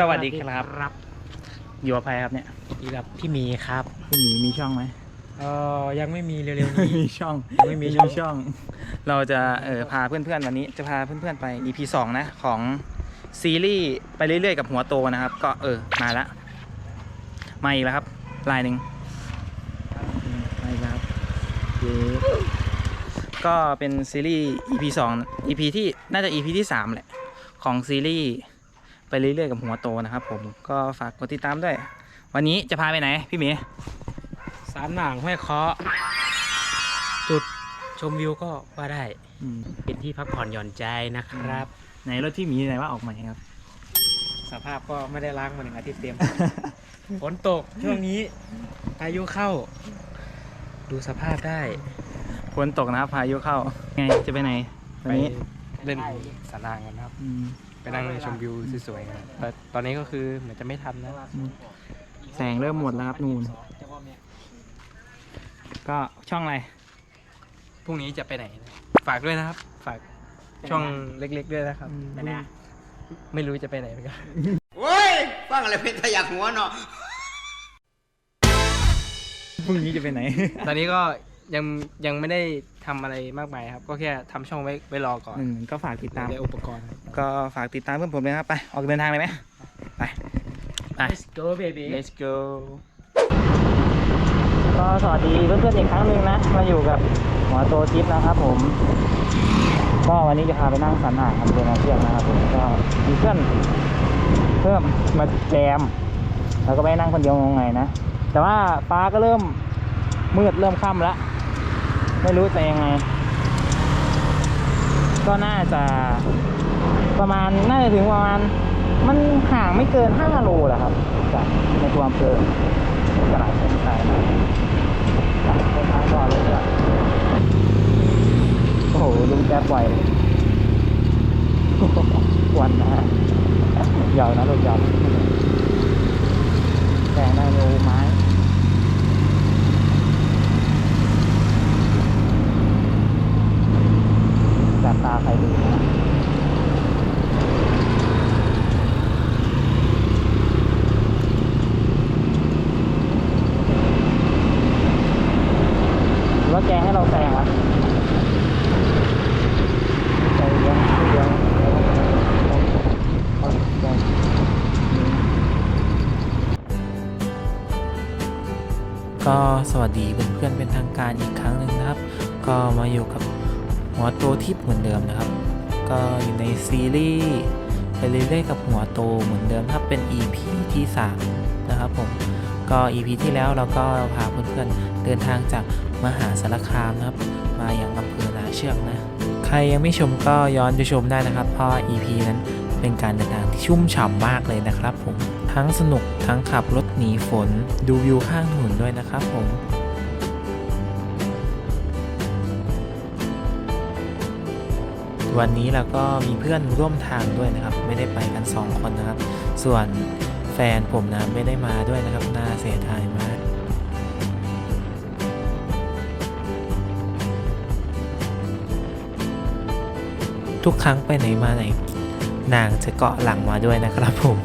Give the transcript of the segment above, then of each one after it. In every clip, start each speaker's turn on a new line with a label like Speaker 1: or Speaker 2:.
Speaker 1: สวัสดีครับ
Speaker 2: ครับ
Speaker 1: อยู่กับใครครับเนี่ย
Speaker 2: อยู่กับพี่หมีครับ
Speaker 1: พี่หมีมีช่องไหม
Speaker 2: เออยังไม่มีเร็วๆนี้
Speaker 1: มีช่อง
Speaker 2: ยังไม่มีช่อง
Speaker 1: ช่อง เราจะเออพาเพื่อนๆวันนี้จะพาเพื่อนๆไป EP 2นะของซีรีส์ไปเรื่อยๆกับหัวโตนะครับ ก็เออมาละมาอีกแล้วครับลายหนึ่งอืมมาอีกแล้วครับเย้ก็เป็นซีรีส์ EP 2 EP ที่น่าจะ EP ที่3แหละของซีรีส์ ไปเรื่อยๆกับหัวโตนะครับ ผมก็ฝากกดติดตามด้วย วันนี้จะพาไปไหน พี่หมี
Speaker 2: สามหนางห้วยเคาะจุดชมวิวก็ว่าได้
Speaker 1: อืม
Speaker 2: เป็นที่พักผ่อนหย่อนใจนะครับ
Speaker 1: ไหนรถที่หมีไหนว่าออกใหม่ครับ
Speaker 2: สภาพก็ไม่ได้ล้างมาหนึ่งอาทิตย์เต็ม ฝนตกช่วงนี้พายุเข้า ดูสภาพได้
Speaker 1: ฝนตกนะครับพายุเข้า ไงจะไปไหนวั
Speaker 2: ไป
Speaker 1: นนี้
Speaker 2: เล่นสนางกันครับ
Speaker 1: อืม
Speaker 2: ไปนั่งชมวิวสวยๆกันแต่ตอนนี้ก็คือเหมือนจะไม่ทันนะ
Speaker 1: แสงเริ่มหมดแล้วครับนูนก็ช่องอะไร
Speaker 2: พรุ่งนี้จะไปไหนฝากด้วยนะครับ ฝากช่องเล็กๆด้วยนะครับ ไม่รู้จะไปไหนเหมือนกัน
Speaker 3: โอ้ยฟังอะไรเป็นทะยักหัวเนาะ
Speaker 1: พรุ่งนี้จะไปไหน
Speaker 2: ตอนนี้ก็ ยังยังไม่ได้ทำอะไรมากมายครับ ก็แค่ทำช่องไว้ไว้รอก่อน
Speaker 1: อืมก็ฝากติดตาม
Speaker 2: ได้อุปกรณ์
Speaker 1: ก็ฝากติดตามเพื่อนผมเลยนะครับ ไป ออกเดินทางเลยไหมไปไป
Speaker 2: Let's go baby
Speaker 1: let's go ก็สวัสดีเพื่อนๆอีกครั้งหนึ่งนะ มาอยู่กับหัวโตทิปนะครับผม ก็วันนี้จะพาไปนั่งสันอ่างทำเรือนาเชือกนะครับผมก็มีเพื่อนเพิ่มมาแจม แล้วก็ไปนั่งคนเดียวงงไงนะ แต่ว่าฟ้าก็เริ่มมืดเริ่มค่ำแล้ว ไม่รู้จะยังไง ก็น่าจะประมาณน่าจะถึงประมาณ มันห่างไม่เกิน5โลแหละครับจากในตัวอำเภอตลาดเส้นชัยนะไปไปทางก่อนเลยจ้ะโอ้โหลุงแก๊บไหววันนะยาวนะรถยาวแต่ในโลไม้ จับตา ใครดูว่าแกให้เราแซงวะใจเย็นเดี๋ยวเอาแซงก็สวัสดีเพื่อนๆเป็นทางการอีกครั้งหนึ่งนะครับ ก็มาอยู่กับ หัวโตทิปเหมือนเดิมนะครับ ก็อยู่ในซีรีส์ไปเรื่อยๆกับหัวโตเหมือนเดิมครับเป็น EP ที่ 3 นะครับผมก็ EP ที่แล้วเราก็พาเพื่อนๆเดินทางจากมหาสารคามนะครับ มาอย่างอำเภอนาเชือกนะ ใครยังไม่ชมก็ย้อนไปชมได้นะครับ เพราะ EP นั้นเป็นการเดินทางที่ชุ่มฉ่ำมากเลยนะครับผมทั้งสนุกทั้งขับรถหนีฝน ดูวิวข้างถนนด้วยนะครับผม วันนี้เราก็มีเพื่อนร่วมทางด้วยนะครับ ไม่ได้ไปกัน 2 คนนะครับ ส่วนแฟนผมนะไม่ได้มาด้วยนะครับน่าเสียดายมากทุกครั้งไปไหนมาไหน นางจะเกาะหลังมาด้วยนะครับผม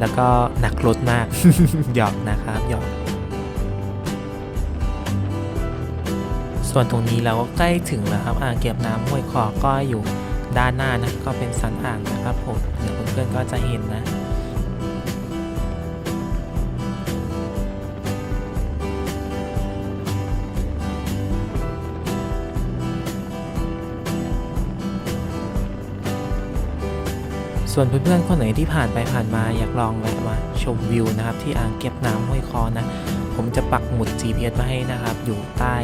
Speaker 1: แล้วก็หนักรถมากหยอกนะครับหยอก ส่วนตรงนี้เราก็ใกล้ถึงแล้วครับอ่างเก็บน้ำห้วยคอก็อยู่ด้านหน้านะก็เป็นสันอ่างนะครับผมเดี๋ยวเพื่อนๆก็จะเห็นนะส่วนเพื่อนๆคนไหนที่ผ่านไปผ่านมาอยากลองแวะมาชมวิวนะครับที่อ่างเก็บน้ำห้วยคอนะ ผมจะปักหมุด GPS มาให้นะครับ อยู่ใต้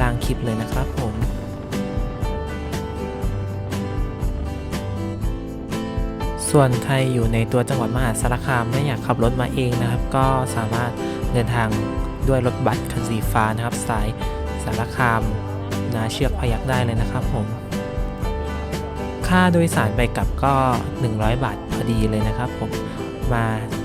Speaker 1: ล่างคลิปเลยนะครับผมส่วนใครอยู่ในตัวจังหวัดมหาสารคามไม่อยากขับรถมาเองนะครับ ก็สามารถเดินทางด้วยรถบัสคันสีฟ้านะครับ สายสารคามนาเชือกพยักได้เลยนะครับผม ค่าโดยสารไปกลับก็ 100 บาทพอดีเลยนะครับผมมา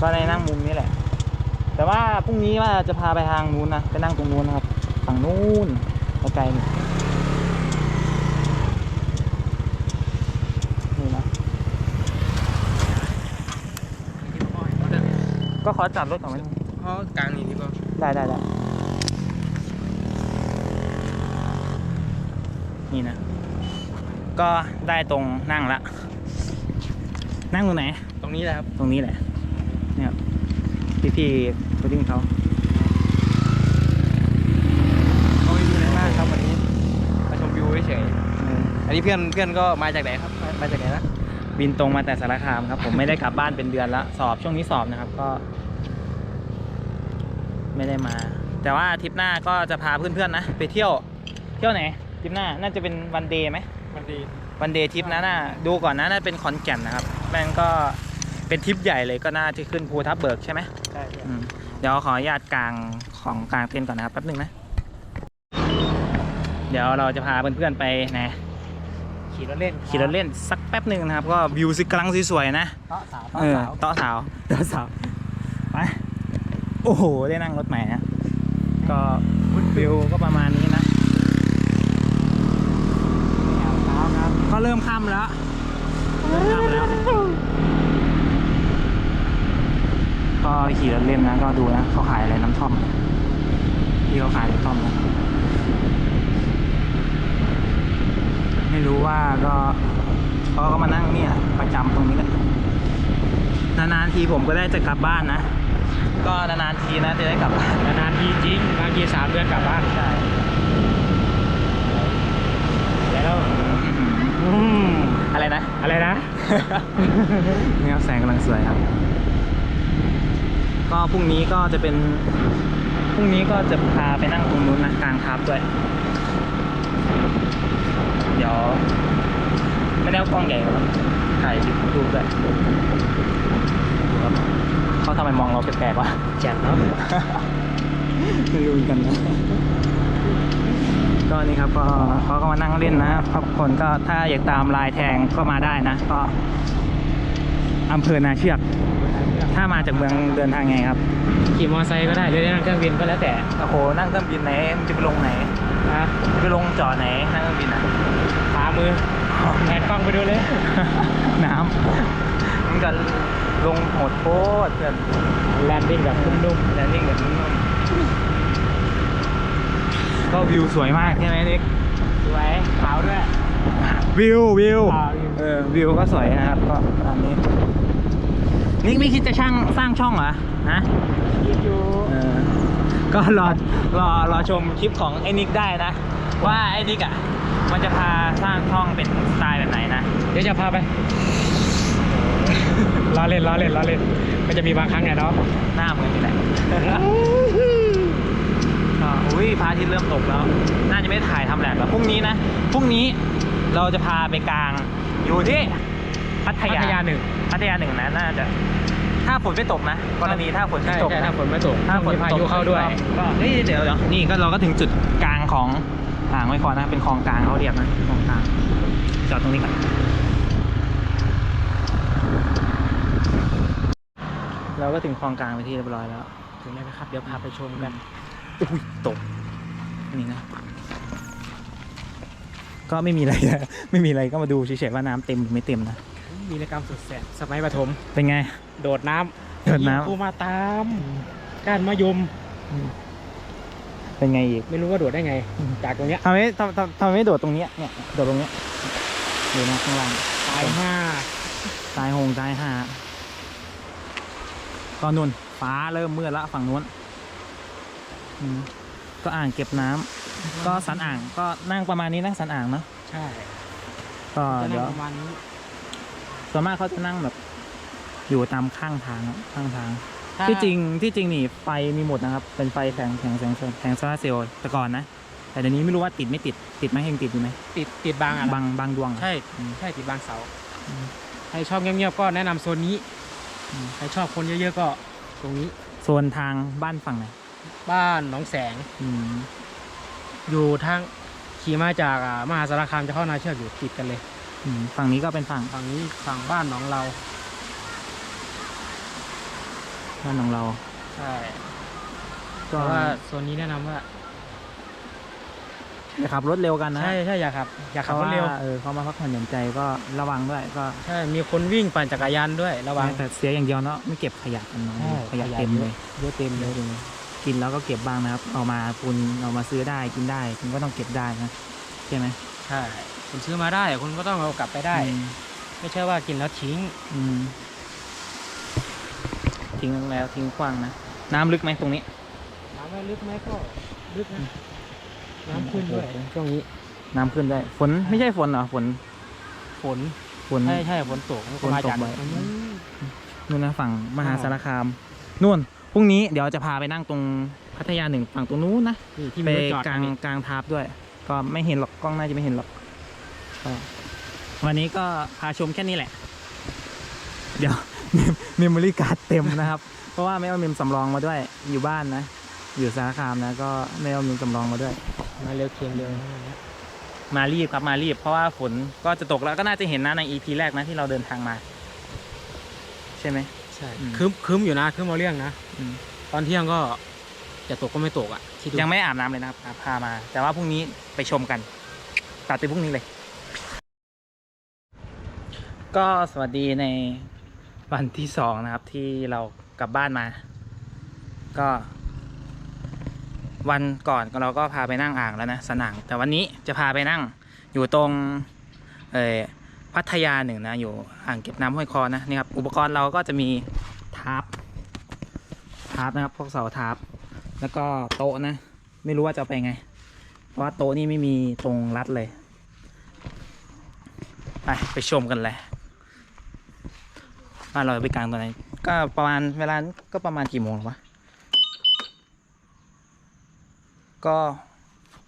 Speaker 1: ก็ในนั่งมุมนี้แหละ แต่ว่าพรุ่งนี้ว่าจะพาไปทางนู้นนะไปนั่งตรงนู้นนะครับฝั่งนู้นไกลๆนี่นี่นะก็ขอจับรถก่อนไหม
Speaker 2: เพราะกลางนี่ที่ก็
Speaker 1: ได้ได้ได้นี่นะ ก็ได้ตรงนั่งละ นั่งตรงไหน
Speaker 2: ตรงนี้แหละครับ
Speaker 1: ตรงนี้แหละเนี่ยครับ พี่พี่ๆคนดิ้งเขา
Speaker 2: ก็ไม่มีอะไรมากครับวันนี้มาชมวิวเฉย
Speaker 1: เออ
Speaker 2: ๆอันนี้เพื่อนเพื่อนก็มาจากไหนครับมามาจากไหนนะ
Speaker 1: บินตรงมาแต่สารคามครับ ผมไม่ได้กลับบ้านเป็นเดือนละสอบช่วงนี้สอบนะครับก็ ไม่ได้มา แต่ว่าทริปหน้าก็จะพาเพื่อนๆนะไปเที่ยว เที่ยวไหนทริปหน้าน่าจะเป็นวันเดย์ไหม
Speaker 2: มันดี
Speaker 1: วันเดย์ทริปนะน่าดูก่อนนะน่าเป็นคอนแก่นนะครับแม่งก็เป็นทริปใหญ่เลยก็น่าที่ขึ้นภูทับเบิกใช่ไหม
Speaker 2: ใช่
Speaker 1: อืมเดี๋ยวขออนุญาตกลางของกลางเต็นท์ก่อนนะครับแป๊บหนึงนะ เดี๋ยวเราจะพาเพื่อนๆไปไหน
Speaker 2: ขี่รถเล่น
Speaker 1: ขี่รถเล่นสักแป๊บหนึ่งนะครับ ก็วิวสิกำลังสวยๆนะ
Speaker 2: เตาะสาว
Speaker 1: เออเต่อสาวเต่อสาวไปโอ้โห ได้นั่งรถใหม่นะก็วิวก็ประมาณนี้นะ
Speaker 2: สาวครับ
Speaker 1: ก็เริ่มค่ำแล้วเริ่มค่ำแล้ว ก็ขี่รถเล่นนะก็ดูนะเขาขายอะไรน้ำท่อมที่เขาขายน้ำท่อมนะไม่รู้ว่าก็เขาก็มานั่งเนี่ยประจำตรงนี้แหละนานๆทีผมก็ได้จะกลับบ้านนะ ก็นานๆทีนะจะได้กลับบ้าน
Speaker 2: นานๆทีจริงบางทีสามเดือนกลับบ้าน
Speaker 1: ใช่
Speaker 2: แล้ว
Speaker 1: อืมอะไรนะ
Speaker 2: อะไรนะ
Speaker 1: นี่ครับแสงกำลังสวยครับ ก็พรุ่งนี้ก็จะเป็นพรุ่งนี้ก็จะพาไปนั่งตรงนู้นนะกลางทับด้วยเดี๋ยวไม่ได้เอากล้องใหญ่ครับถ่ายคลิปดูด้วยดูครับเขาทำไมมองเราแปลกๆวะ
Speaker 2: แจ่มเนาะ
Speaker 1: ไม่รู้เหมือนกันนะก็นี่ครับก็เขาก็มานั่งเล่นนะครับคนก็ถ้าอยากตามลายแทงก็มาได้นะ ก็อำเภอนาเชือก ถ้ามาจากเมืองเดินทางไงครับ
Speaker 2: ขี่มอไซค์ก็ได้หรือนั่งเครื่องบินก็แล้วแต่
Speaker 1: โอ้โหนั่งเครื่องบินไหนมันจะไปลงไหน
Speaker 2: นะ
Speaker 1: จะไปลงจอดไหนนั่งเครื่องบินนะ
Speaker 2: ขวามือแหนกล้องไปดูเลย
Speaker 1: น้ำมันก็ลงโหดโคตรเพื่อน
Speaker 2: แลนดิ้งแบบนุ่ม
Speaker 1: แลนดิ้งแบบนุ่มๆก็วิวสวยมากใช่ไหมนิก
Speaker 2: ๆสวยขาวด้วย
Speaker 1: วิววิว
Speaker 2: อ่าวิว
Speaker 1: เออวิวก็สวยนะครับก็ตามนี้ นิกไม่คิดจะช่างสร้างช่องเหรอฮะ
Speaker 2: คิดอยู่
Speaker 1: เออก็รอรอรอชมคลิปของไอ้นิกได้นะ ว่าไอ้นิกอะ มันจะพาสร้างช่องเป็นสไตล์แบบไหนนะ
Speaker 2: เดี๋ยวจะพาไปล้อเล่นล้อเล่นล้อเล่นก็จะมีบางครั้งไงเนาะ
Speaker 1: หน้าเหมือนนี่แหละก็อุ้ยพระอาทิตย์เริ่มตกแล้ว น่าจะไม่ได้ถ่ายทำแลบแล้วพรุ่งนี้นะพรุ่งนี้เราจะพาไปกลางอยู่ที่ พัท
Speaker 2: พั
Speaker 1: ยา
Speaker 2: ทยาหนึ่ง
Speaker 1: พัทยาหนึ่งนะน่าจะ ถ้าฝนไม่ตกนะกรณีถ้าฝนไม่
Speaker 2: ใช่
Speaker 1: ตก
Speaker 2: ใช่
Speaker 1: นะ
Speaker 2: ถ้าฝนไม่ตก
Speaker 1: ถ้าฝน
Speaker 2: มีพายุเข้าด้วย
Speaker 1: ก็นี่เดี๋ยวเดี๋ยวนี่ก็เราก็ถึงจุดกลางของอ่างไว้ก่อนนะเป็นคลองกลางเขาเรียกนะคลองกลางจอดตรงนี้ก่อนเราก็ถึงคลองกลางไปนที่เรียบร้อยแล้ว
Speaker 2: ถึงแล้วนะครับ เดี๋ยวพาไปชมกัน
Speaker 1: อุ้ยตกนี่นะ ก็ไม่มีอะไรนะ ไม่มีอะไรก็มาดูเฉยๆว่าน้ำเต็มหรือไม่เต็มนะ
Speaker 2: มีกิจกรรมสุดแสบสมัยประถม
Speaker 1: เป็นไง
Speaker 2: โดดน้ำ
Speaker 1: โดดน้ำ
Speaker 2: ครูมาตามก้านมะยม
Speaker 1: เป็นไงอีก
Speaker 2: ไม่รู้ว่าโดดได้ไง
Speaker 1: อืม
Speaker 2: จากตรงเนี้ย
Speaker 1: ทำไมทำทำทำไมไม่โดดตรงเนี้ยเนี่ยโดดตรงเนี้ยดูนะข้างล่าง
Speaker 2: ตายห้า
Speaker 1: ตายหงตายห่าก็นุ่นฟ้าเริ่มมืดแล้วฝั่งนู้นอืมก็อ่างเก็บน้ำก็สันอ่างก็นั่งประมาณนี้นะสันอ่างเนาะ
Speaker 2: ใช่
Speaker 1: ก็
Speaker 2: จะ
Speaker 1: เดี๋
Speaker 2: นั่
Speaker 1: ยว
Speaker 2: งประมาณนี้
Speaker 1: ส่วนมากเขาจะนั่งแบบ อยู่ตามข้างทางอะข้างทาง
Speaker 2: ถ้า
Speaker 1: ที่จริงที่จริงนี่ไฟมีหมดนะครับ เป็นไฟแผงแผงแสงแผงโซลาร์เซลล์แต่ก่อนนะ แต่เดี๋ยวนี้ไม่รู้ว่าติดไม่ติดติดไหมยังติดอยู่ไหม
Speaker 2: ติดติดบางอะนะ
Speaker 1: บางบางดวงอะ
Speaker 2: ใช่
Speaker 1: อืม
Speaker 2: ใช่ติดบางเสา
Speaker 1: อืม
Speaker 2: ใครชอบเงียบๆก็แนะนำโซนนี้ใครชอบคนเยอะๆก็ตรงนี้
Speaker 1: โซนทางบ้านฝั่งไหน
Speaker 2: บ้านหนองแสง
Speaker 1: อืม
Speaker 2: อยู่ทางขี่มาจากอ่ามหาสารคามจะเข้านาเชือกอยู่ติดกันเลย
Speaker 1: อืมฝั่งนี้ก็เป็นฝั่ง
Speaker 2: ฝั่งนี้ฝั่งบ้านหนองเรา
Speaker 1: บ้านของเรา
Speaker 2: ใช่
Speaker 1: ก็
Speaker 2: แต่ว่าโซนนี้แนะนำว่า
Speaker 1: อย่าขับรถเร็วกันนะ
Speaker 2: ใช่ใช่อย่าขับอย่าขับรถเร็ว
Speaker 1: พาะาเออเขามาพักผ่อนหย่อนใจก็ระวังด้วยก็
Speaker 2: ใช่ มีคนวิ่งปั่นจักรยานด้วยระวัง
Speaker 1: แต่เสียอย่างเดียวเนาะไม่เก็บขยะกันเนาะ
Speaker 2: ใช่
Speaker 1: ขยะ
Speaker 2: ขยะ
Speaker 1: เต็ม
Speaker 2: เย
Speaker 1: เล
Speaker 2: อะ
Speaker 1: ย
Speaker 2: เยอะเต็มเลย
Speaker 1: กินแล้วก็เก็บบ้างนะครับ เอามาคุณเอามาซื้อได้กินได้คุณก็ต้องเก็บได้นะใช่ไหม
Speaker 2: ใช่ คุณซื้อมาได้ คุณก็ต้องเอากลับไปได้
Speaker 1: อืม
Speaker 2: ไม่ใช่ว่ากินแล้วทิ้ง
Speaker 1: อืมทิ้งแล้วทิ้งกว้างนะน้ำลึกไหมตรงนี้
Speaker 2: ถามว่าลึกไหมก็ลึกนะน้ำขึ้นด้วยช่วงนี้
Speaker 1: น้ำขึ้นได้ฝนไม่ใช่ฝนเหรอฝน
Speaker 2: ฝน
Speaker 1: ฝน
Speaker 2: ใช่ใช่ฝนตกมัน
Speaker 1: ฝ
Speaker 2: ก็
Speaker 1: น
Speaker 2: มา
Speaker 1: ตก
Speaker 2: จาก
Speaker 1: บ่อย
Speaker 2: ตรงนู้น
Speaker 1: นู่นนะฝั่งมหา
Speaker 2: อ่า
Speaker 1: สารคามนู่นพรุ่งนี้เดี๋ยวจะพาไปนั่งตรงพัทยาหนึ่งฝั่งตรงนู้นนะ
Speaker 2: นี่ที่
Speaker 1: ไป
Speaker 2: มีรถจอด
Speaker 1: กลางกลางทาบด้วย ก็ไม่เห็นหรอกกล้องน่าจะไม่เห็นหรอก ก็วันนี้ก็พาชมแค่นี้แหละ เดี๋ยวเมมโมรี่การ์ดเต็มนะครับ เพราะว่าไม่เอาเมมสำรองมาด้วย อยู่บ้านนะ อยู่สารคามนะ ก็ไม่เอาเมมสำรองมาด้วย
Speaker 2: มาเร็วเคียงเร็ว
Speaker 1: มารีบครับมารีบ เพราะว่าฝนก็จะตกแล้วก็น่าจะเห็นนะใน EP แรกนะที่เราเดินทางมา ใช่ไหม
Speaker 2: ใช่
Speaker 1: อืม
Speaker 2: คืมคืมอยู่นะคืมเอาเรื่องนะ
Speaker 1: อืม
Speaker 2: ตอนเที่ยงก็จะตกก็ไม่ตกอะที่ดู
Speaker 1: ยังไม่อาบน้ำเลยนะครับพามา แต่ว่าพรุ่งนี้ไปชมกันตัดไปพรุ่งนี้เลย ก็สวัสดีในวันที่สองนะครับที่เรากลับบ้านมา ก็ วันก่อนเราก็พาไปนั่งอ่างแล้วนะสนางแต่วันนี้จะพาไปนั่งอยู่ตรงเออพัทยาหนึ่งนะอยู่อ่างเก็บน้ำห้วยคอนะนี่ครับอุปกรณ์เราก็จะมีทาร์ปทาร์ปนะครับพวกเสาทาร์ปแล้วก็โต๊ะนะไม่รู้ว่าจะไปไง เพราะว่าโต๊ะนี่ไม่มีตรงรัดเลย ไป ไปชมกันเลย ว่าเราจะไปกลางตอนไหน ก็ประมาณเวลาก็ประมาณกี่โมงหรอวะ ก็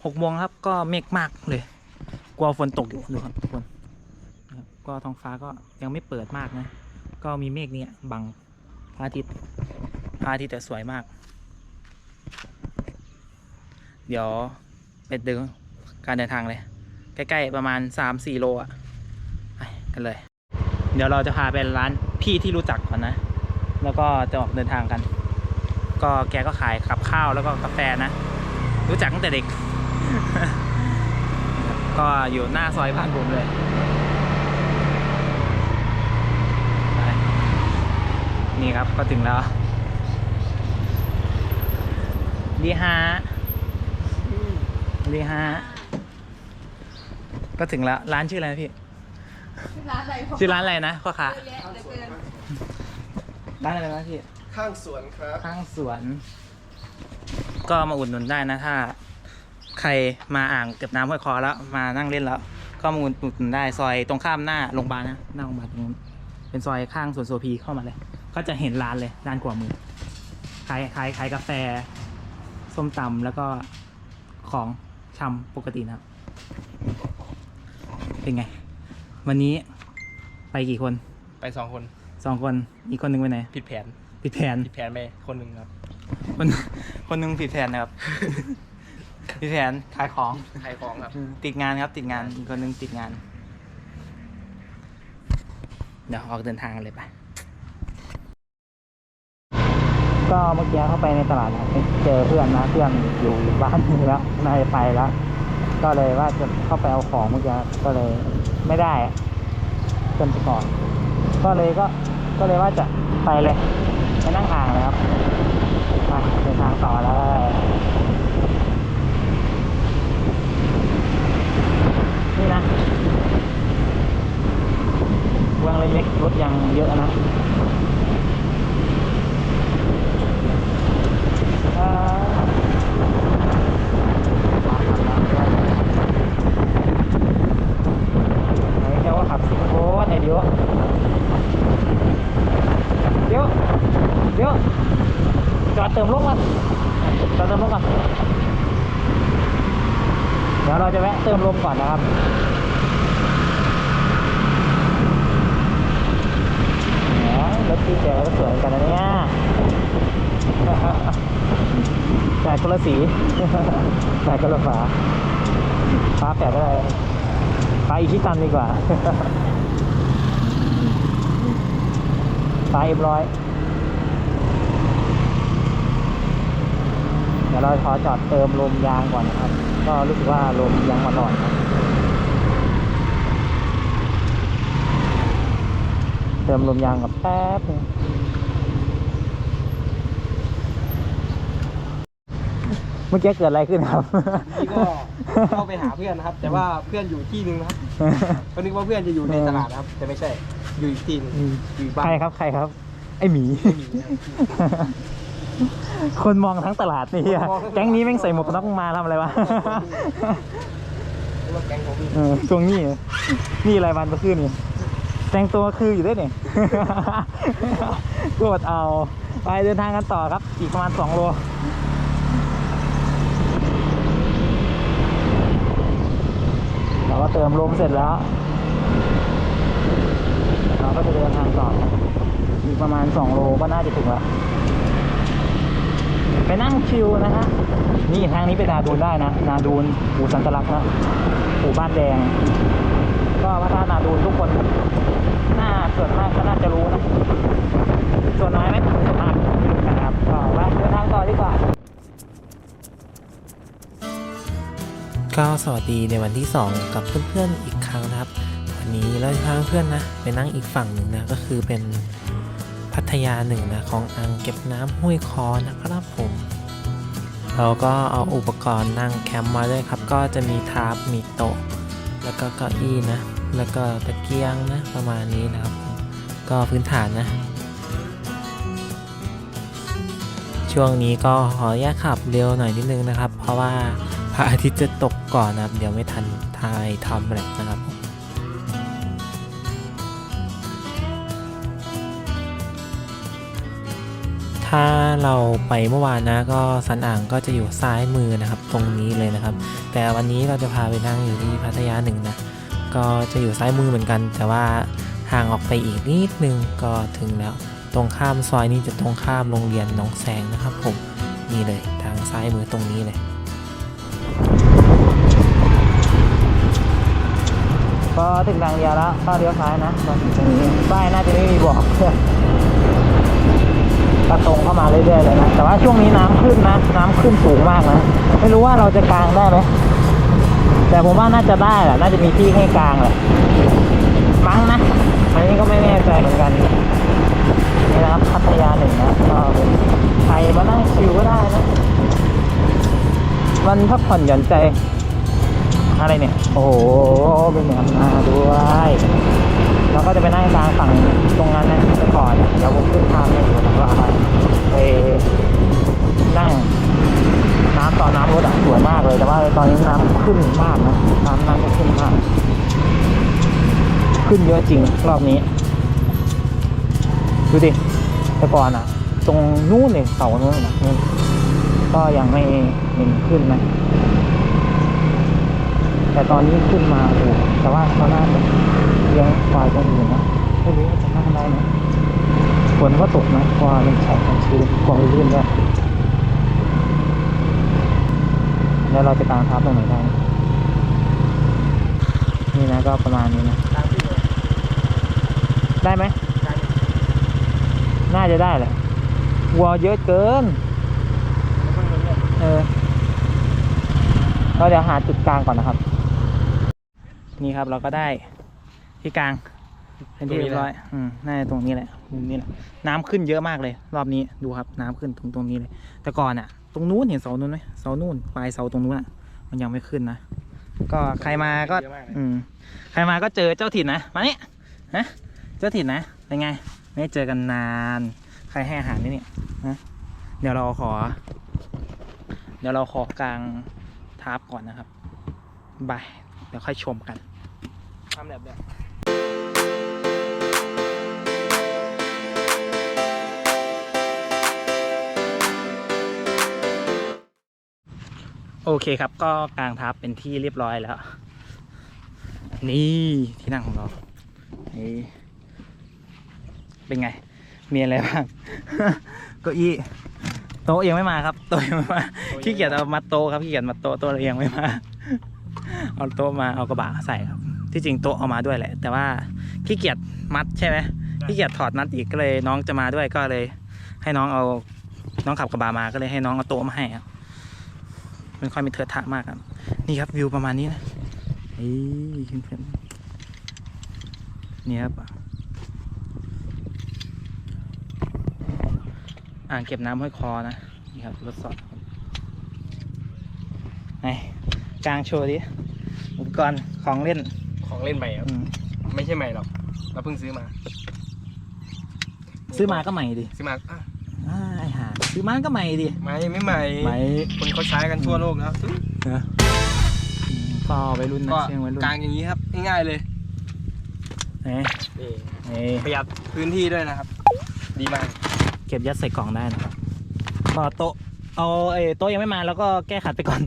Speaker 1: หกโมงครับก็เมฆมากเลย กลัวฝนตกอยู่ดูครับทุกคนก็ท้องฟ้าก็ยังไม่เปิดมากนะ ก็มีเมฆเนี่ยบังพระอาทิตย์พระอาทิตย์แต่สวยมาก เดี๋ยวไปดูการเดินทางเลย ใกล้ ๆ ประมาณ3-4โลอะ ไปกันเลย เดี๋ยวเราจะพาไปร้านพี่ที่รู้จักก่อนนะ แล้วก็จะออกเดินทางกัน ก็แกก็ขายขับข้าวแล้วก็กาแฟนะ รู้จักตั้งแต่เด็ก ก็อยู่หน้าซอยบ้านผมเลยนี่ครับก็ถึงแล้ว ดีฮะดีฮะก็ถึงแล้ว ร้านชื่ออะไรนะพี่
Speaker 4: ร้านอะไร
Speaker 1: ชื่อร้านอะไรนะพ่อค้า
Speaker 4: เยอะแยะเหลือเกิน
Speaker 1: ร้านอะไรนะพี่
Speaker 5: ข้างสวนครับ
Speaker 1: ข้างสวน ก็มาอุดหนุนได้นะถ้า ใครมาอ่างเก็บน้ำห้วยคอแล้วมานั่งเล่นแล้ว ก็มาอุดหนุนได้ซอยตรงข้ามหน้าโรงพยาบาลนะหน้าโรงพยาบาลตรงนู้นเป็นซอยข้างสวนโซพีเข้ามาเลย ก็จะเห็นร้านเลยด้านขวามือขายขายขายกาแฟ ส้มตำแล้วก็ของชำปกตินะครับเป็นไง วันนี้ไปกี่คน
Speaker 2: ไปสองคน
Speaker 1: สองคนอีกคนหนึ่งไปไหน
Speaker 2: ผิดแผน
Speaker 1: ผิดแผน
Speaker 2: ผิดแผนไปคนหนึ่งครับ
Speaker 1: คนคนหนึงผิดแผนนะครับ ผิดแผนขายของ
Speaker 2: ขายของครับ
Speaker 1: ติดงานครับ ติดงานอีกคนหนึงติดงาน เดี๋ยวออกเดินทางกันเลยไปก็เมื่อกี้เข้าไปในตลาดนะเจอเพื่อนนะเพื่อนอยู่บ้านนึงแล้วนายไปแล้ว ก็เลยว่าจะเข้าไปเอาของเมื่อกี้ก็เลย ไม่ได้จนไปก่อน ก็เลยก็ก็เลยว่าจะไปเลยไปนั่งอ่างเลยครับไปเดินทางต่อแล้วนี่นะเมืองเล็กๆรถยังเยอะนะอ่อไหนเจ้าว่า ขับสิโอ้ไหนเดี๋ยวเดี๋ยวเดี๋ยวจอดเติมลมก่อนจอดเติมลมก่อนเดี๋ยวเราจะแวะเติมลมก่อนนะครับรถที่แกก็สวยกันนะเนี่ยแต่คนละสีแต่คนละฝาฟ้าแปดได้ ฟ้าอีกที่ตันดีกว่าฟ้าเอ็มร้อยเดี๋ยวเราขอจอดเติมลมยางก่อนนะครับ ก็รู้สึกว่าลมยางมันอ่อนครับเติมลมยางกับแป๊บนึงเมื่อกี้เกิดอะไรขึ้นครับ
Speaker 5: นี่ก็เข้าไปหาเพื่อนนะครับ แต่ว่าเพื่อนอยู่ที่หนึ่งนะครับ ก็นึกว่าเพื่อนจะอยู่ในตลาดนะครับ แต่ไม่ใช่ อยู่อีกที่หนึงอยู่อีกบ้าน
Speaker 1: ใครครับใครครับ ไอหมี
Speaker 5: ไม่มีนะครับ
Speaker 1: คนมองทั้งตลาดนี่อะ
Speaker 5: คนมองทั้งตลาด
Speaker 1: แก๊งนี้แม่งใส่หมวกกันน็อกมาทำอะไรวะ
Speaker 5: นึกว่าแก๊งของพี่
Speaker 1: เออช่วงนี้เหรอนี่อะไรวันเมื่อคืนนี่ แต่งตัวคืออยู่ด้วยนี่กดเอา ไปเดินทางกันต่อครับ อีกประมาณสองโล เรา ก็เติมลมเสร็จแล้วเราก็จะเดินทางต่ออีกประมาณสองโลก็น่าจะถึงล้วไปนั่งชิลนะฮะนี่ทางนี้ไปนาดูนได้นะ นาดูนหมู่สันตลักษณ์นะหมู่บ้านแดง ก็ว่าถ้านาดูนทุกคน น่าส่วนมากก็น่าจะรู้นะ ส่วนน้อยไหม ก็สวัสดีในวันที่ 2 กับเพื่อนๆอีกครั้งนะครับ วันนี้เราจะพาเพื่อนนะไปนั่งอีกฝั่งหนึ่งนะก็คือเป็นพัทยาหนึ่งนะของอ่างเก็บน้ำห้วยคอนะครับผม เราก็เอาอุปกรณ์นั่งแคมป์มาด้วยครับ ก็จะมีทาร์ปมีโต๊ะแล้วก็เก้าอี้นะ แล้วก็ตะเกียงนะประมาณนี้นะครับ ก็พื้นฐานนะช่วงนี้ก็ขออนุญาตขับเร็วหน่อยนิดนึงนะครับ เพราะว่า พระอาทิตย์จะตกก่อนนะครับ เดี๋ยวไม่ทันทายทำแหลกนะครับถ้าเราไปเมื่อวานนะก็สันอ่างก็จะอยู่ซ้ายมือนะครับ ตรงนี้เลยนะครับ แต่วันนี้เราจะพาไปนั่งอยู่ที่พัทยาหนึ่งนะก็จะอยู่ซ้ายมือเหมือนกัน แต่ว่าห่างออกไปอีกนิดนึงก็ถึงแล้ว ตรงข้ามซอยนี้จะตรงข้ามโรงเรียนน้องแสงนะครับ ผมนี่เลยทางซ้ายมือตรงนี้เลย ถึงทางเดียวแล้วก็เลี้ยวซ้ายนะตอนถึงตรงนี้ป้ายน่าจะไม่มีบอกก็ตรงเข้ามาเรื่อยๆเลยนะ แต่ว่าช่วงนี้น้ำขึ้นนะ น้ำขึ้นสูงมากนะ ไม่รู้ว่าเราจะกางได้ไหมแต่ผมว่าน่าจะได้แหละ น่าจะมีที่ให้กางแหละ มั้งนะ อันนี้ก็ไม่แน่ใจเหมือนกัน นี่นะครับพัทยาหนึ่งนะก็เป็นใครมานั่งชิลก็ได้นะ มันพักผ่อนหย่อนใจ อะไรเนี่ย โอ้โหเป็นแบบนมาด้วย แล้วก็จะไปนั่งกลางฝั่งตรงนั้นนะไปก่อนเดี๋ยวผมขึ้นทางเลยแล้วก็ไปนั่งน้ำตอนน้ำลดอะสวยมากเลย แต่ว่าตอนนี้น้ำขึ้นมากนะน้ำน้ำก็ขึ้นมาก ขึ้นเยอะจริงรอบนี้ ดูดิแต่ก่อนอะ ตรงนู้นเลยเสานู้นนะนู่นก็ยังไม่เห็นขึ้นนะ แต่ตอนนี้ขึ้นมาโอ้แต่ว่าเขาน่าจะเลี้ยงควายตรงอื่นะไม่รู้ว่าจะนั่งได้ไหมฝนก็ตกนะควายมันแฉะมันชื้นควายลื่นด้วยแล้วเราจะตามทับตรงไหนได้ นี่นะก็ประมาณนี้นะ
Speaker 5: ทางที่เลย
Speaker 1: ได้ไหม
Speaker 5: น่า
Speaker 1: จะได้แหละวัวเยอะเกิน
Speaker 5: เรื่อ
Speaker 1: เออก็เดี๋ยวหาจุดกลางก่อนนะครับ นี่ครับเราก็ได้ที่กลางเป็นที่เรียบร้อยอืมน่าจะตรงนี้แหละมุมนี้แหละน้ำขึ้นเยอะมากเลย รอบนี้ดูครับน้ำขึ้นตรงตรงนี้เลย แต่ก่อนอะ ตรงนู้นเห็นเสานู้นไหมเสานู้นปลายเสาตรงนู้นอะ มันยังไม่ขึ้นนะก็ใครมาก็
Speaker 5: เยอะมากเลย
Speaker 1: อืมใครมาก็เจอเจ้าถิ่นนะมานี่ฮะเจ้าถิ่นนะเป็นไง ไม่ได้เจอกันนาน ใครให้อาหารนี่เนี่ยนะเดี๋ยวเราขอ เดี๋ยวเราขอกลางทาร์ปก่อนนะครับบายเดี๋ยวค่อยชมกัน
Speaker 5: ทำแบบแบบ
Speaker 1: โอเคครับ ก็กลางทับเป็นที่เรียบร้อยแล้ว นี่ที่นั่งของเรา นี่ เป็นไง มีอะไรบ้างเก้าอี้โต๊ะยังไม่มาครับ โต๊ะยังไม่มาขี้เกียจเอามัดโต๊ะครับขี้เกียจมัดโต๊ะโต๊ะยังไม่มา เอาโต๊ะมาเอากระบะใส่ครับ ที่จริงโต๊ะเอามาด้วยแหละ แต่ว่าขี้เกียจมัดใช่ไหมขี้เกียจถอดนัดอีกก็เลยน้องจะมาด้วยก็เลย ให้น้องเอาน้องขับกระบะมาก็เลยให้น้องเอาโต๊ะมาให้ครับมันค่อยมีเถิดทะมากครับ นี่ครับวิวประมาณนี้นะเอ้ยเพื่อนๆนี่ครับอ่างเก็บน้ำห้วยคอนะนี่ครับรถสอดครับไหนกลางโชว์ดิอุปกรณ์ของเล่น
Speaker 5: ของเล่นใหม่ครับ
Speaker 1: อืม
Speaker 5: ไม่ใช่ใหม่หรอก เราเพิ่งซื้อมา
Speaker 1: ซื้อมาก็ใหม่ดิ
Speaker 5: ซื้อมาอะ
Speaker 1: อ่าไอ้ห่าซื้อมาก็ใหม่ดิ
Speaker 5: ไม่ไม่ใหม่
Speaker 1: ใหม่
Speaker 5: คนเขาใช้กันทั่วโลกแล้ว
Speaker 1: นะอืมก็ไปรุ่นนะ
Speaker 5: ก็
Speaker 1: เชียงวัยรุ่น
Speaker 5: กลางอย่างนี้ครับ ง่ายๆเลย
Speaker 1: ไหน
Speaker 5: นี่
Speaker 1: นี่
Speaker 5: ประหยัดพื้นที่ด้วยนะครับ ดีมาก
Speaker 1: เก็บยัดใส่กล่องได้นะครับก็โต๊ะเอาไอ้โต๊ะยังไม่มาแล้วก็แก้ขัดไปก่อน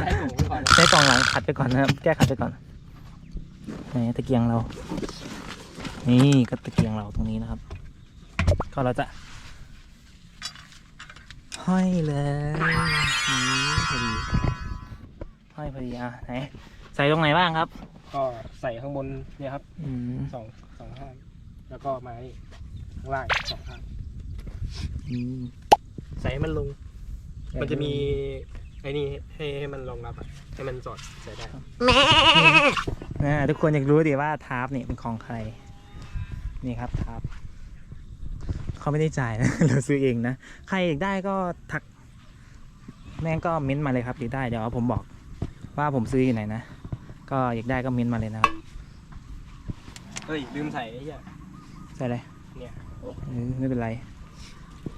Speaker 5: ใช้ถุงไว้ก่อน
Speaker 1: ใช้กล่องหลังขัดไปก่อนนะครับ แก้ขัดไปก่อน ไหนตะเกียงเรา นี่ก็ตะเกียงเราตรงนี้นะครับ ก็เราจะห้อยเลยนี่พอดีห้อยพอดีอะไหนใส่ตรงไหนบ้างครับ
Speaker 5: ก็ใส่ข้างบนเนี่ยครับ
Speaker 1: อืม
Speaker 5: สองสองข้างแล้วก็ไม้ข้างล่างสองข้าง
Speaker 1: อืม
Speaker 5: ใส่ให้มันลง มันจะมีไอ้นี่ให้ให้มันรองรับอะให้มันสอดใส่ได้
Speaker 1: นะทุกคนอยากรู้ดิว่าทาร์ปนี่เป็นของใคร นี่ครับทาร์ปเขาไม่ได้จ่ายนะ เราซื้อเองนะ ใครอยากได้ก็ทัก แม่งก็เม้นต์มาเลยครับอยากได้เดี๋ยวผมบอกว่าผมซื้ออยู่ไหนนะ ก็อยากได้ก็เม้นต์มาเลยนะครับ
Speaker 5: เฮ้ย ลืมใส่ไอ้เหี้ย
Speaker 1: ใส่เลย
Speaker 5: เนี่ย
Speaker 1: เออไม่เป็นไร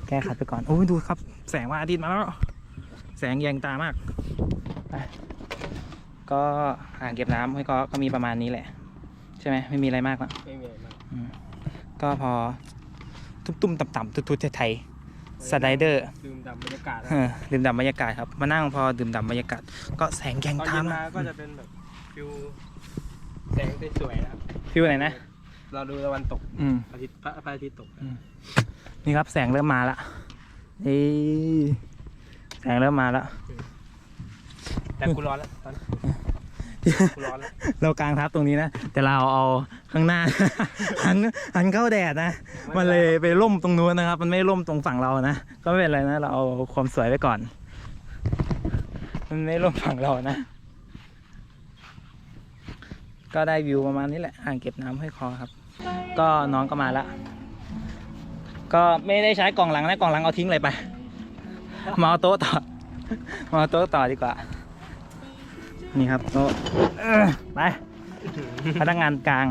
Speaker 1: แก้ขัดไปก่อน โอ้ยดูครับ แสงว่าอาทิตย์มาแล้ว แสงแยงตามาก ไป ก็อ่างเก็บน้ำห้วยก็ก็มีประมาณนี้แหละ ใช่ไหมไม่มีอะไรมากแล้ว
Speaker 5: ไม่มีอะไรมาก
Speaker 1: ก็พอตุ้มๆต่ำๆทุดๆไทยๆสไลเดอร์
Speaker 5: ลืมดำบรรยากาศนะ
Speaker 1: เออดื่มด่ำบรรยากาศครับ มานั่งพอดื่มด่ำบรรยากาศ ก็แสงแยง
Speaker 5: ตอน
Speaker 1: ตา
Speaker 5: เย็
Speaker 1: ม
Speaker 5: นมาก็จะเป็นแบบฟิวแสงสวยๆนะครับ
Speaker 1: ฟิวไหนนะ
Speaker 5: เราดูตะวันตก
Speaker 1: อืม
Speaker 5: อาทิตย์พระพระอาทิตย์ตกนะ
Speaker 1: นี่ครับแสงเริ่มมาละเอ้ยแสงเริ่มมาละ
Speaker 5: แต่กูร้อนแล้วตอนนี้กู ร้อนแล้ว
Speaker 1: เรากางทับตรงนี้นะ แต่เราเอาข้างหน้า หันหันเข้าแดดนะ มันเลยไปร่มตรงนู้นนะครับ มันไม่ร่มตรงฝั่งเรานะ ก็ไม่เป็นไรนะ เราเอาความสวยไว้ก่อน มันไม่ร่มฝั่งเรานะ ก็ได้วิวประมาณนี้แหละ อ่างเก็บน้ำห้วยคอครับ ก็น้องก็มาละ ก็ไม่ได้ใช้กล่องหลังนะ กล่องหลังเอาทิ้งเลยไป มาเอาโต๊ะต่อ มาเอาโต๊ะต่อดีกว่า นี่ครับโต๊ะเออไปพนักงานกลาง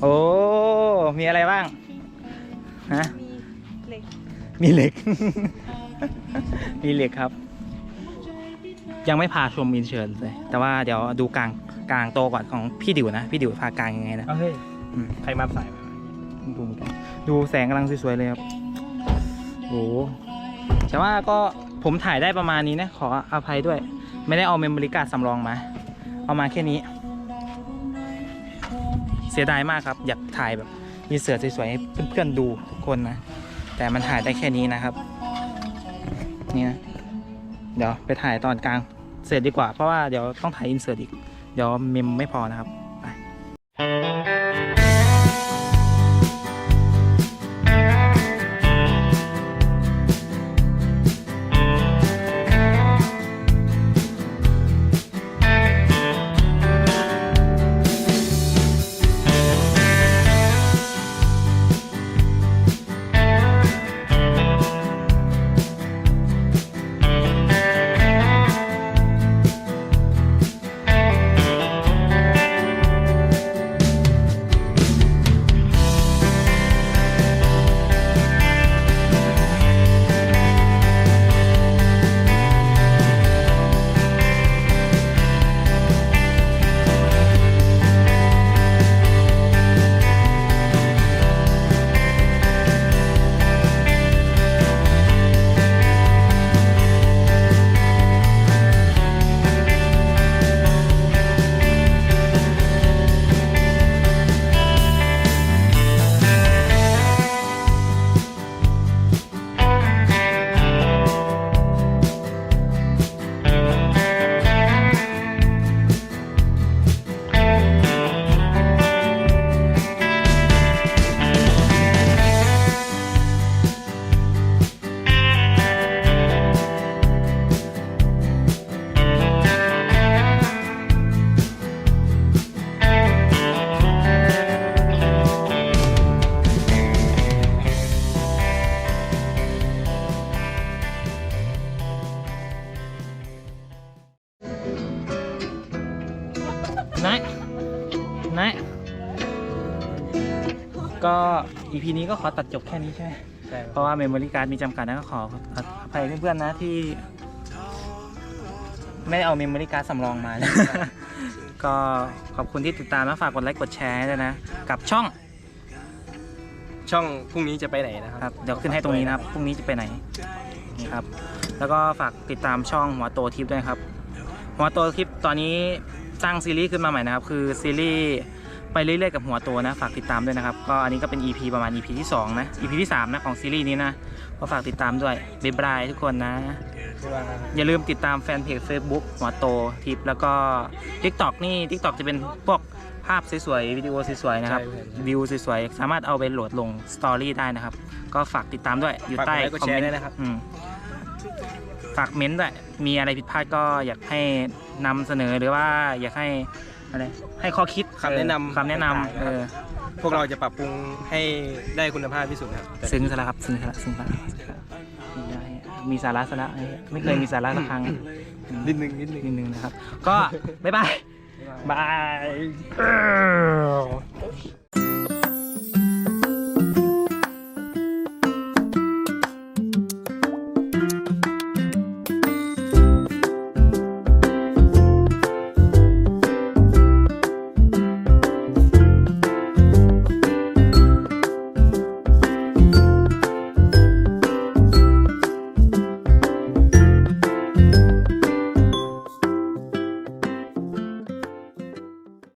Speaker 1: โอ้มีอะไรบ้างฮะ
Speaker 4: มีเหล็ก
Speaker 1: มีเหล็ก มีเหล็กครับ ยังไม่พาชมอินเชิญเลย แต่ว่าเดี๋ยวดูกลางกลางโตะก่อนของพี่ดิวนะ พี่ดิวพากลางยังไงนะ
Speaker 5: เอาเฮ้ย
Speaker 1: อืม
Speaker 5: ใครมาใส่มา
Speaker 1: ดูเหมือนกันดูแสงกำลังสวยๆเลยครับโอ้แต่ว่าก็ผมถ่ายได้ประมาณนี้นะ ขออภัยด้วย ไม่ได้เอาเมมโมริการ์ดสำรองมา เอามาแค่นี้ เสียดายมากครับ อยากถ่ายแบบมีเสือสวยๆให้เพื่อนๆดูทุกคนนะ แต่มันถ่ายได้แค่นี้นะครับ นี่นะ เดี๋ยวไปถ่ายตอนกลางเสร็จดีกว่า เพราะว่าเดี๋ยวต้องถ่ายอินเสิร์ตอีก เดี๋ยวเมมไม่พอนะครับ นายนายก็ EP นี้ก็ขอตัดจบแค่นี้ใช่ไหม
Speaker 5: ใช่
Speaker 1: เพราะว่าเมมโมรี่การ์ดมีจำกัดนะก็ขออภัยเพื่อนๆนะที่ ไม่ได้เอาเมมโมรี่การ์ดสำรองมา ก็ขอบคุณที่ติดตามนะฝากกดไลค์กดแชร์ด้วยนะ กับช่อง
Speaker 5: ช่องพรุ่งนี้จะไปไหนนะค
Speaker 1: ค
Speaker 5: รั
Speaker 1: รับ บเดี๋ยวขึ้นให้ตรงนี้นะครับพรุ่งนี้จะไปไหนนี่ครับ แล้วก็ฝากติดตามช่องหัวโตทิปด้วยครับ หัวโตทิปตอนนี้ สร้างซีรีส์ขึ้นมาใหม่นะครับ คือซีรีส์ไปเรื่อยๆกับหัวโตนะ ฝากติดตามด้วยนะครับ ก็อันนี้ก็เป็น EP ประมาณ EP ที่ 2 นะ EP ที่ 3 นะ ของซีรีส์นี้นะ ก็ฝากติดตามด้วยบ๊ายบายทุกคนนะ อย่าลืมติดตามแฟนเพจ Facebook หัวโตทิป แล้วก็ TikTok นี่ TikTok จะเป็นพวกภาพสวยๆวิดีโอสวยๆนะครับ
Speaker 5: ใช่ครับ
Speaker 1: วิวสวยๆ สามารถเอาไปโหลดลงสตอรี่ได้นะครับ ก็ฝากติดตามด้วยอยู่
Speaker 5: ฝากกด
Speaker 1: ใต้
Speaker 5: ไลค์กด
Speaker 1: คอม
Speaker 5: แช
Speaker 1: เม
Speaker 5: ร์
Speaker 1: น
Speaker 5: ด้วย
Speaker 1: ต์
Speaker 5: นะครับ
Speaker 1: อืม ฝากเม้นต์ด้วยมีอะไรผิดพลาดก็อยากให้นำเสนอหรือว่าอยากให้อะไรให้ข้อคิด
Speaker 5: คำแนะนำ
Speaker 1: เออคำแนะนำ
Speaker 5: ต่างๆนะครับ
Speaker 1: เออ
Speaker 5: พวกเราจะปรับปรุงให้ได้คุณภาพที่สุดนะครับแต่
Speaker 1: ซึ้งซะแล้วครับซึ้งซะแล้วซึ้งซะแล้วมีสาระสาระไม่เคยมีสาระสักครั้ง
Speaker 5: นิดนึงนิดนึง
Speaker 1: นิดนึงนะครับ ก็ บ๊ายบาย บาย